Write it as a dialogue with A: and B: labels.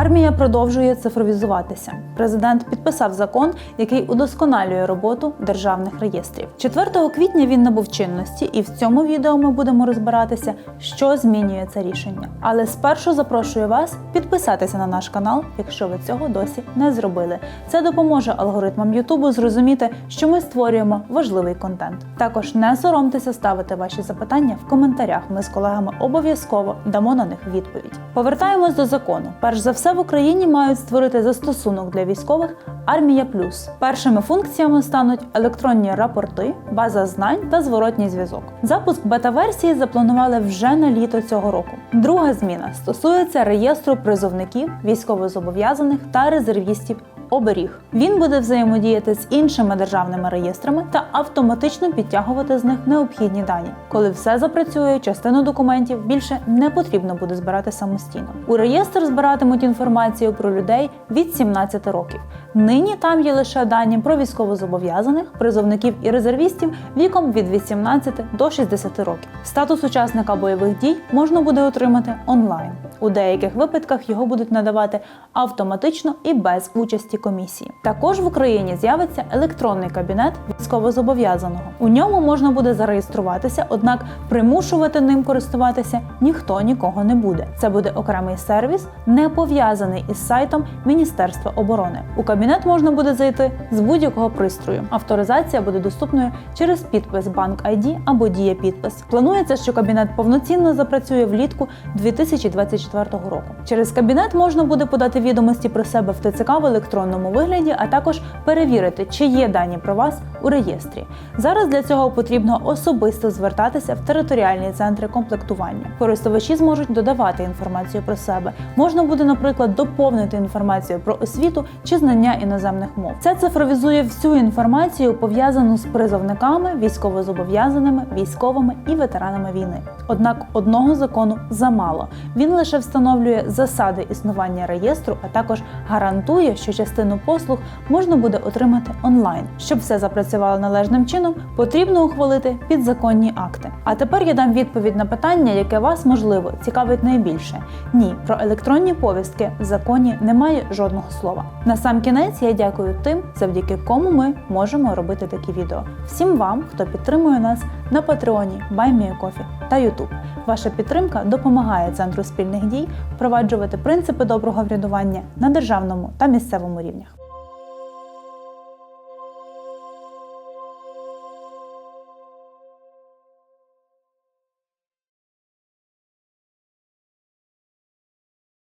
A: Армія продовжує цифровізуватися. Президент підписав закон, який удосконалює роботу державних реєстрів. 4 квітня він набув чинності, і в цьому відео ми будемо розбиратися, що змінює це рішення. Але спершу запрошую вас підписатися на наш канал, якщо ви цього досі не зробили. Це допоможе алгоритмам Ютубу зрозуміти, що ми створюємо важливий контент. Також не соромтеся ставити ваші запитання в коментарях. Ми з колегами обов'язково дамо на них відповідь. Повертаємось до закону. Перш за все в Україні мають створити застосунок для військових Армія Плюс. Першими функціями стануть електронні рапорти, база знань та зворотній зв'язок. Запуск бета-версії запланували вже на літо цього року. Друга зміна стосується реєстру призовників, військовозобов'язаних та резервістів. Оберіг він буде взаємодіяти з іншими державними реєстрами та автоматично підтягувати з них необхідні дані. Коли все запрацює, частину документів більше не потрібно буде збирати самостійно. У реєстр збиратимуть інформацію про людей від 17 років. Нині там є лише дані про військовозобов'язаних, призовників і резервістів віком від 18 до 60 років. Статус учасника бойових дій можна буде отримати онлайн. У деяких випадках його будуть надавати автоматично і без участі комісії. Також в Україні з'явиться електронний кабінет військовозобов'язаного. У ньому можна буде зареєструватися, однак примушувати ним користуватися ніхто нікого не буде. Це буде окремий сервіс, не пов'язаний із сайтом Міністерства оборони. У кабінет можна буде зайти з будь-якого пристрою. Авторизація буде доступною через підпис Банк ID або Дія підпис. Планується, що кабінет повноцінно запрацює влітку 2024 року. Через кабінет можна буде подати відомості про себе в ТЦК в електронному вигляді, а також перевірити, чи є дані про вас у реєстрі. Зараз для цього потрібно особисто звертатися в територіальні центри комплектування. Користувачі зможуть додавати інформацію про себе. Можна буде, наприклад, доповнити інформацію про освіту чи знання іноземних мов. Це цифровізує всю інформацію, пов'язану з призовниками, військовозобов'язаними, військовими і ветеранами війни. Однак одного закону замало. Він лише встановлює засади існування реєстру, а також гарантує, що частину послуг можна буде отримати онлайн. Щоб все запрацювало належним чином, потрібно ухвалити підзаконні акти. А тепер я дам відповідь на питання, яке вас можливо цікавить найбільше. Ні, про електронні повістки в законі немає жодного слова. На сам кінець я дякую тим, завдяки кому ми можемо робити такі відео. Всім вам, хто підтримує нас на Патреоні, Баймієкофі та Ютуб. Ваша підтримка допомагає центру спільних дій впроваджувати принципи доброго врядування на державному та місцевому рівнях.